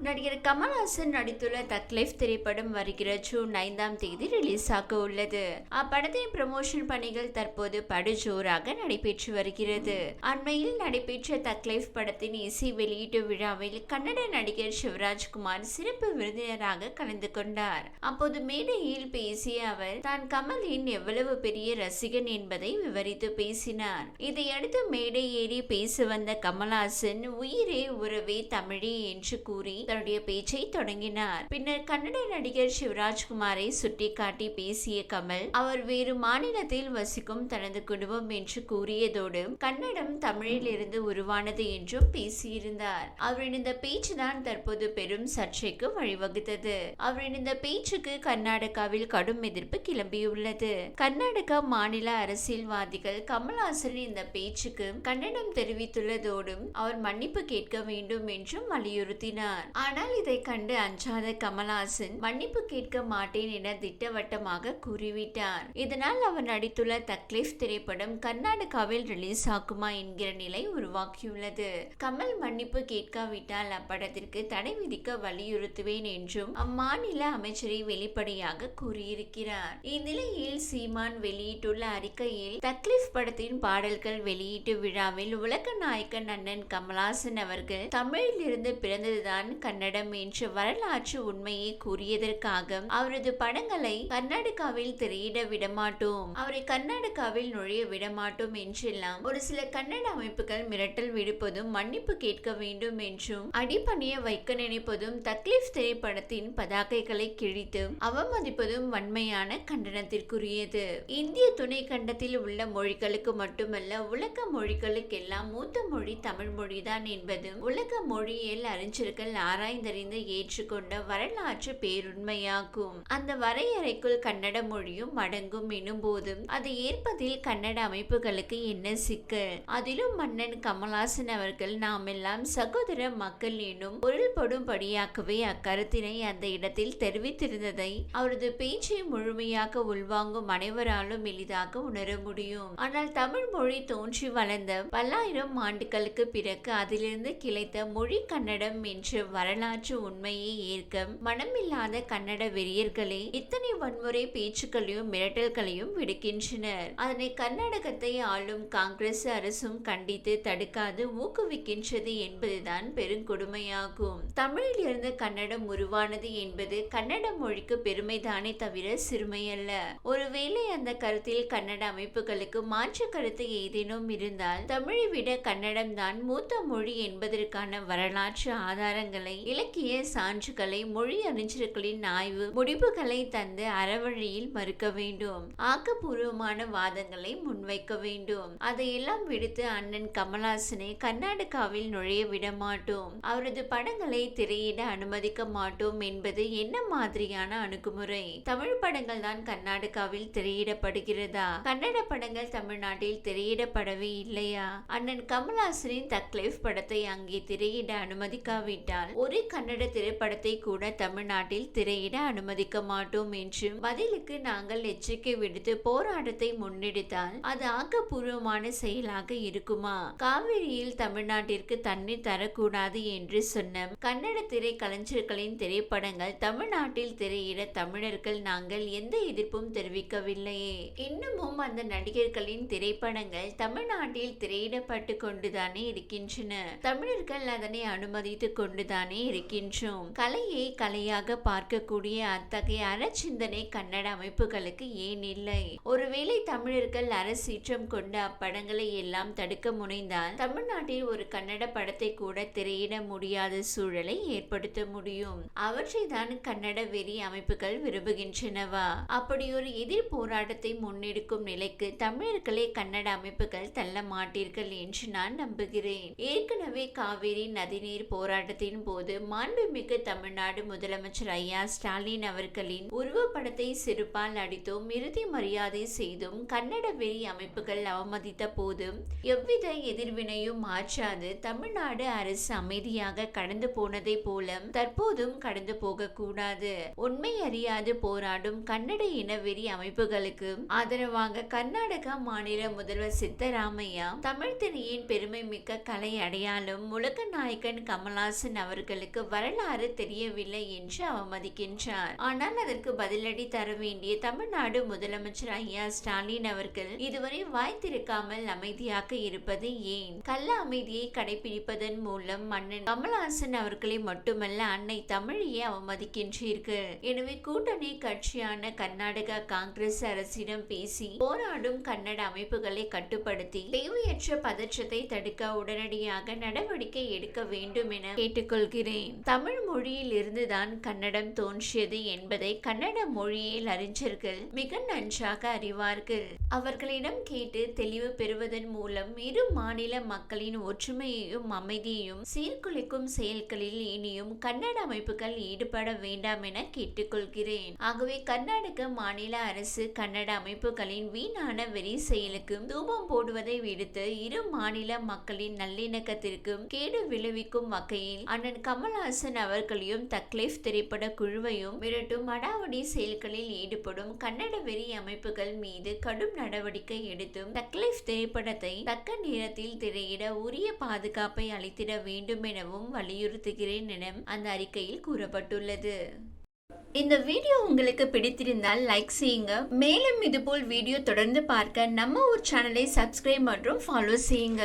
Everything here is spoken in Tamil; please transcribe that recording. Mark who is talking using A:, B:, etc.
A: நடிகர் கமல்ஹாசன் நடித்துள்ள தக்லைஃப் திரைப்படம் வருகிற ஜூன் ஐந்தாம் தேதி ரிலீஸ் ஆக உள்ளது. அப்படத்தின் ப்ரமோஷன் பணிகள் தற்போது படுஜோராக நடைபெற்று வருகிறது. அண்மையில் நடைபெற்ற தக்லைஃப் படத்தின் இசை வெளியீட்டு விழாவில் கன்னட நடிகர் சிவராஜ்குமார் சிறப்பு விருந்தினராக கலந்து கொண்டார். அப்போது மேடையில் பேசிய அவர் தான் கமலின் எவ்வளவு பெரிய ரசிகன் என்பதை விவரித்து பேசினார். இதையடுத்து மேடை ஏறி பேச வந்த கமல்ஹாசன் உயிரே உறவே தமிழே என்று கூறி தன்னுடைய பேச்சை தொடங்கினார். பின்னர் கன்னட நடிகர் சிவராஜ்குமாரை சுட்டிக்காட்டி பேசிய கமல் அவர் வேறு மாநிலத்தில் வசிக்கும் தனது குடும்பம் என்று கூறியதோடு கன்னடம் தமிழில் இருந்து உருவானது என்றும் பேசியிருந்தார். அவரின் இந்த பேச்சுதான் தற்போது பெரும் சர்ச்சைக்கு வழிவகுத்தது. அவரின் இந்த பேச்சுக்கு கர்நாடகாவில் கடும் எதிர்ப்பு கிளம்பியுள்ளது. கர்நாடகா மாநில அரசியல்வாதிகள் கமல்ஹாசனின் இந்த பேச்சுக்கு கண்டனம் தெரிவித்துள்ளதோடும் அவர் மன்னிப்பு கேட்க வேண்டும் என்றும் வலியுறுத்தினார். ஆனால் இதை கண்டு அஞ்சாத கமல்ஹாசன் மன்னிப்பு கேட்க மாட்டேன் என திட்டவட்டமாக கூறிவிட்டார். இதனால் அவர் நடித்துள்ள தக்லீஃப் திரைப்படம் கர்நாடகாவில் ரிலீஸ் ஆகுமா என்கிற நிலை உருவாக்கியுள்ளது கமல் மன்னிப்பு கேட்காவிட்டால் அப்படத்திற்கு தடை விதிக்க வலியுறுத்துவேன் என்றும் அம்மாநில அமைச்சரை வெளிப்படையாக கூறியிருக்கிறார். இந்நிலையில் சீமான் வெளியிட்டுள்ள அறிக்கையில் தக்லீஃப் படத்தின் பாடல்கள் வெளியீட்டு விழாவில் உலக நாயக்கன் அண்ணன் கமல்ஹாசன் அவர்கள் தமிழில் இருந்து பிறந்ததுதான் கன்னடம் என்ற வரலாற்று உண்மையை கூறியதற்காக அவரது படங்களை கர்நாடகாவில் திரையிட விடமாட்டோம். அவரை கர்நாடகாவில் நுழைய விடமாட்டோம் என்றெல்லாம் ஒரு சில கன்னட அமைப்புகள் மிரட்டல் விடுப்பதும் மன்னிப்பு கேட்க வேண்டும் என்றும் அடிப்பணிய வைக்க நினைப்பதும் தக்லீஃப் திரைப்படத்தின் பதாகைகளை கிழித்து அவமதிப்பதும் வன்மையான கண்டனத்திற்குரியது. இந்திய துணை கண்டத்தில் உள்ள மொழிகளுக்கு மட்டுமல்ல உலக மொழிகளுக்கெல்லாம் மூத்த மொழி தமிழ் மொழிதான் என்பதும் உலக மொழியியல் அறிஞர்கள் ஆராய்ந்தறிந்து ஏற்றுக்கொண்ட வரலாற்று பேருண்மையாகும். அந்த வரையறைக்குள் கன்னட மொழியும் அடங்கும் எனும் போதும் அதை ஏற்பதில் கன்னட அமைப்புகளுக்கு என்ன சிக்கல்? அதிலும் மன்னன் கமலாசன் அவர்கள் நாம் எல்லாம் சகோதர மக்கள் எனும் பொருள்படும்படியாகவே அக்கருத்தினை அந்த இடத்தில் தெரிவித்திருந்ததை அவரது பேச்சை முழுமையாக உள்வாங்கும் அனைவராலும் எளிதாக உணர முடியும். ஆனால் தமிழ் மொழி தோன்றி வளர்ந்த பல்லாயிரம் ஆண்டுகளுக்கு பிறகு அதிலிருந்து கிளைத்த மொழி கன்னடம் என்று வரலாற்று உண்மையை ஏற்க மனமில்லாத கன்னட வெறியர்களே இத்தனை வன்முறை பேச்சுக்களையும் மிரட்டல்களையும் விடுக்கின்றனர். அதனை கர்நாடகத்தை ஆளும் காங்கிரஸ் அரசும் கண்டித்து தடுக்காது ஊக்குவிக்கின்றது என்பதுதான் பெருங்கொடுமையாகும் தமிழில் இருந்து கன்னடம் உருவானது என்பது கன்னட மொழிக்கு பெருமைதானே தவிர சிறுமையல்ல. ஒருவேளை அந்த கருத்தில் கன்னட அமைப்புகளுக்கு மாற்று கருத்து ஏதேனும் இருந்தால் தமிழை விட கன்னடம் தான் மூத்த மொழி என்பதற்கான வரலாற்று ஆதாரங்களை இலக்கிய சான்றுகளை மொழி அறிஞர்களின் ஆய்வு முடிவுகளை தந்து அறவழியில் மறுக்க வேண்டும். ஆக்கப்பூர்வமான வாதங்களை முன்வைக்க வேண்டும். அதையெல்லாம் விடுத்து அண்ணன் கமலாசனை கர்நாடகாவில் நுழைய விட மாட்டோம். அவரது படங்களை திரையிட அனுமதிக்க மாட்டோம் என்பது என்ன மாதிரியான அணுகுமுறை? தமிழ் படங்கள் தான் கர்நாடகாவில் திரையிடப்படுகிறதா? கன்னட படங்கள் தமிழ்நாட்டில் திரையிடப்படவே இல்லையா? அண்ணன் கமல்ஹாசனின் தக்லைஃப் படத்தை அங்கே திரையிட அனுமதிக்காவிட்டால் ஒரு கன்னட திரைப்படத்தை கூட தமிழ்நாட்டில் திரையிட அனுமதிக்க மாட்டோம் என்றும் பதிலுக்கு நாங்கள் எச்சரிக்கை விடுத்து போராட்டத்தை முன்னெடுத்தால் அது ஆக்கப்பூர்வமான செயலாக இருக்குமா? காவிரியில் தமிழ்நாட்டிற்கு தண்ணீர் தரக்கூடாது என்று சொன்ன கன்னட திரை கலைஞர்களின் திரைப்படங்கள் தமிழ்நாட்டில் திரையிட தமிழர்கள் நாங்கள் எந்த எதிர்ப்பும் தெரிவிக்கவில்லையே. இன்னமும் அந்த நடிகர்களின் திரைப்படங்கள் தமிழ்நாட்டில் திரையிடப்பட்டு கொண்டுதானே இருக்கின்றன. தமிழர்கள் அதனை அனுமதித்து கொண்டுதானே இருக்கின்றோம். கலையை கலையாக பார்க்கக்கூடிய அத்தகைய அறச்சிந்தனை கன்னட அமைப்புகளுக்கு ஏன் இல்லை? ஒருவேளை தமிழர்கள் அரசீற்றம் கொண்டு அப்படங்களை எல்லாம் தடுக்க முனைந்தால் தமிழ்நாட்டில் ஒரு கன்னட படத்தை கூட திரையிட முடியாத சூழலை ஏற்படுத்த முடியும். அவற்றை தான் கன்னட வெறி அமைப்புகள் விரும்புகின்றனவா? அப்படி ஒரு எதிர் போராட்டத்தை முன்னெடுக்கும் நிலைக்கு தமிழர்களை கன்னட அமைப்புகள் தள்ள மாட்டீர்கள் என்று நான் நம்புகிறேன். ஏற்கனவே காவிரி நதிநீர் போராட்டத்தின் போது மாண்புமிகு தமிழ்நாடு முதலமைச்சர் ஐயா ஸ்டாலின் அவர்களின் உருவப்படத்தை செருப்பால் அடித்தும் இறுதி மரியாதை செய்தும் கன்னட வெறி அமைப்புகள் அவமதித்த போதும் எவ்வித எதிர்வினையும் மாற்றாது தமிழ்நாடு அரசு அமைதியாக கடந்து போனதை போல தற்போதும் கடந்து போக கூடாது உண்மை அறியாது போராடும் கன்னட இனவெறி அமைப்புகளுக்கு ஆதரவாக கர்நாடக மாநில முதல்வர் சித்தராமையா தமிழ் திரையின் பெருமை மிக்க கலை அடையாளம் உலக நாயகன் கமல்ஹாசன் அவர்கள் அவர்களுக்கு வரலாறு தெரியவில்லை என்று அவமதிக்கின்றார். ஆனால் அதற்கு பதிலடி தர வேண்டிய தமிழ்நாடு முதலமைச்சர் ஐயா ஸ்டாலின் அவர்கள் இதுவரை வாய் திறக்காமல் அமைதியாக இருப்பது ஏன்? கள்ள அமைதியை கடைபிடிப்பதன் மூலம் மன்னன் கமல்ஹாசன் அவர்களை மட்டுமல்ல அன்னை தமிழையே அவமதிக்கின்றீர்கள். எனவே கூட்டணி கட்சியான கர்நாடகா காங்கிரஸ் அரசிடம் பேசி போராடும் கன்னட அமைப்புகளை கட்டுப்படுத்தி தேவையற்ற பதற்றத்தை தடுக்க உடனடியாக நடவடிக்கை எடுக்க வேண்டும் என கொள்கிறேன் தமிழ் மொழியில் இருந்துதான் கன்னடம் தோன்றியது என்பதை கன்னட மொழியில் அறிஞர்கள் மிக நன்றாக அறிவார்கள். அவர்களிடம் கேட்டு தெளிவு பெறுவதன் மூலம் இரு மாநில மக்களின் ஒற்றுமையையும் அமைதியையும் சீர்குலைக்கும் செயல்களில் இனியும் கன்னட அமைப்புகள் ஈடுபட வேண்டாம் என கேட்டுக்கொள்கிறேன். ஆகவே கர்நாடக மாநில அரசு கன்னட அமைப்புகளின் வீணான வெறி செயலுக்கும் தூபம் போடுவதை விடுத்து இரு மாநில மக்களின் நல்லிணக்கத்திற்கும் கேடு விளைவிக்கும் வகையில் அண்ணன் கமல்ஹாசன் அவர்களையும் தக்லீஃப் திரைப்பட குழுவையும் மிரட்டும் அடாவடி செயல்களில் ஈடுபடும் கன்னட வெறி அமைப்புகள் மீது கடும் நடவடிக்கை எடுத்தும் தக்லீஃப் திரைப்படத்தை தக்க நேரத்தில் திரையிட உரிய பாதுகாப்பை அளித்திட வேண்டும் எனவும் வலியுறுத்துகிறேன் என அந்த அறிக்கையில் கூறப்பட்டுள்ளது. இந்த வீடியோ உங்களுக்கு பிடித்திருந்தால் லைக் செய்யுங்க. மேலும் இதுபோல் வீடியோ தொடர்ந்து பார்க்க நம்ம ஊர் சேனலை சப்ஸ்கிரைப் மற்றும் ஃபாலோ செய்யுங்க.